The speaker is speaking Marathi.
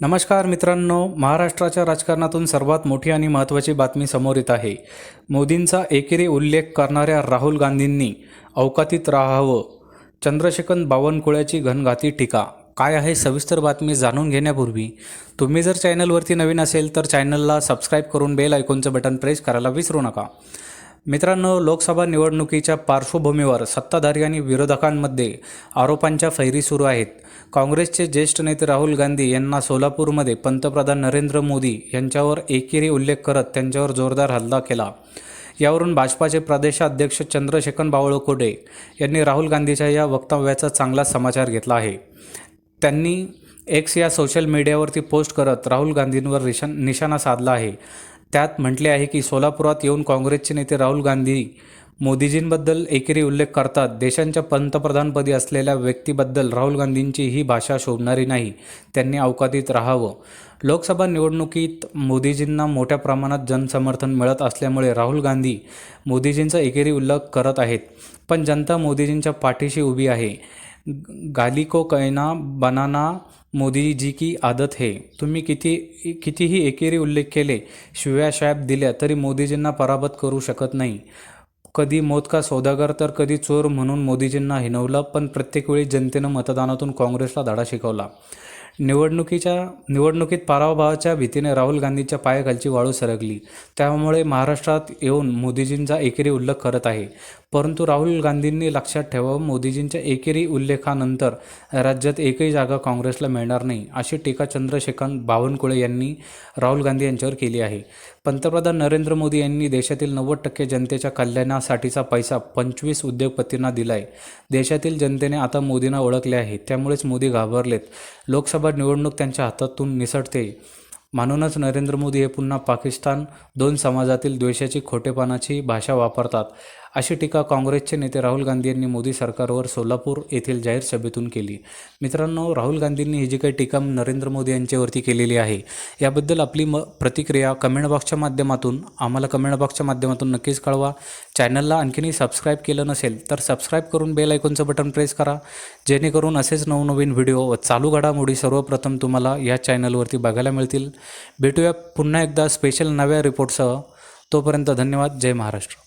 नमस्कार मित्रांनो महाराष्ट्राच्या राजकारणातून सर्वात मोठी आणि महत्त्वाची बातमी समोर येत आहे. मोदींचा एकेरी उल्लेख करणाऱ्या राहुल गांधींनी अवकातीत राहावं चंद्रशेखर बावनकुळ्याची घनघाती टीका. काय आहे सविस्तर बातमी जाणून घेण्यापूर्वी तुम्ही जर चॅनलवरती नवीन असेल तर चॅनलला सबस्क्राईब करून बेल आयकॉनचं बटन प्रेस करायला विसरू नका. मित्रांनो लोकसभा निवडणुकीच्या पार्श्वभूमीवर सत्ताधारी आणि विरोधकांमध्ये आरोपांच्या फैरी सुरू आहेत. काँग्रेसचे ज्येष्ठ नेते राहुल गांधी यांना सोलापूरमध्ये पंतप्रधान नरेंद्र मोदी यांच्यावर एकेरी उल्लेख करत त्यांच्यावर जोरदार हल्ला केला. यावरून भाजपाचे प्रदेशाध्यक्ष चंद्रशेखर बावळकोडे यांनी राहुल गांधीच्या या वक्तव्याचा चांगला समाचार घेतला आहे. त्यांनी एक्स या सोशल मीडियावरती पोस्ट करत राहुल गांधींवर निशाणा साधला आहे. त्यात म्हटले आहे की सोलापुरात येऊन काँग्रेसचे नेते राहुल गांधी मोदीजींबद्दल एकेरी उल्लेख करतात. देशांच्या पंतप्रधानपदी असलेल्या व्यक्तीबद्दल राहुल गांधींची ही भाषा शोभणारी नाही. त्यांनी अवकातीत राहावं. लोकसभा निवडणुकीत मोदीजींना मोठ्या प्रमाणात जनसमर्थन मिळत असल्यामुळे राहुल गांधी मोदीजींचा एकेरी उल्लेख करत आहेत. पण जनता मोदीजींच्या पाठीशी उभी आहे. गाली को कहना बनाना मोदी जी की आदत आहे तुम्ही किती कितीही एकेरी उल्लेख केले शिव्या शाप दिल्या तरी मोदीजींना पराभूत करू शकत नाही. कधी मोद का सौदागर तर कधी चोर म्हणून मोदीजींना हिनवलं पण प्रत्येक वेळी जनतेनं मतदानातून काँग्रेसला धडा शिकवला. निवडणुकीच्या निवडणुकीत पराभवाच्या भीतीने राहुल गांधीच्या पायाखालची वाळू सरकली. त्यामुळे महाराष्ट्रात येऊन मोदीजींचा एकेरी उल्लेख करत आहे. परंतु राहुल गांधींनी लक्षात ठेवावं मोदीजींच्या एकेरी उल्लेखानंतर राज्यात एकही जागा काँग्रेसला मिळणार नाही अशी टीका चंद्रशेखर बावनकुळे यांनी राहुल गांधी यांच्यावर केली आहे. पंतप्रधान नरेंद्र मोदी यांनी देशातील नव्वद टक्के जनतेच्या कल्याणासाठीचा पैसा पंचवीस उद्योगपतींना दिलाय. देशातील जनतेने आता मोदींना ओळखले आहे. त्यामुळेच मोदी घाबरलेत. लोकसभा निवडणूक त्यांच्या हातातून निसटते. म्हणूनच नरेंद्र मोदी हे पुन्हा पाकिस्तान दोन समाजातील द्वेषाची खोटेपणाची भाषा वापरतात. अशी टीका काँग्रेसचे नेते राहुल गांधी यांनी मोदी सरकारवर सोलापूर येथील जाहीर सभेतून केली. मित्रांनो राहुल गांधींनी ही जी काही टीका नरेंद्र मोदी यांच्यावरती केलेली आहे याबद्दल आपली म प्रतिक्रिया कमेंट बॉक्सच्या माध्यमातून आम्हाला कमेंट बॉक्सच्या माध्यमातून नक्कीच कळवा. चॅनलला आणखीनही सबस्क्राईब केलं नसेल तर सबस्क्राईब करून बेल आयकॉनचं बटन प्रेस करा. जेणेकरून असेच नवनवीन व्हिडिओ व चालू घडामोडी सर्वप्रथम तुम्हाला या चॅनलवरती बघायला मिळतील. भेटूया पुन्हा एकदा स्पेशल नव्या रिपोर्टसह तोपर्यंत धन्यवाद. जय महाराष्ट्र.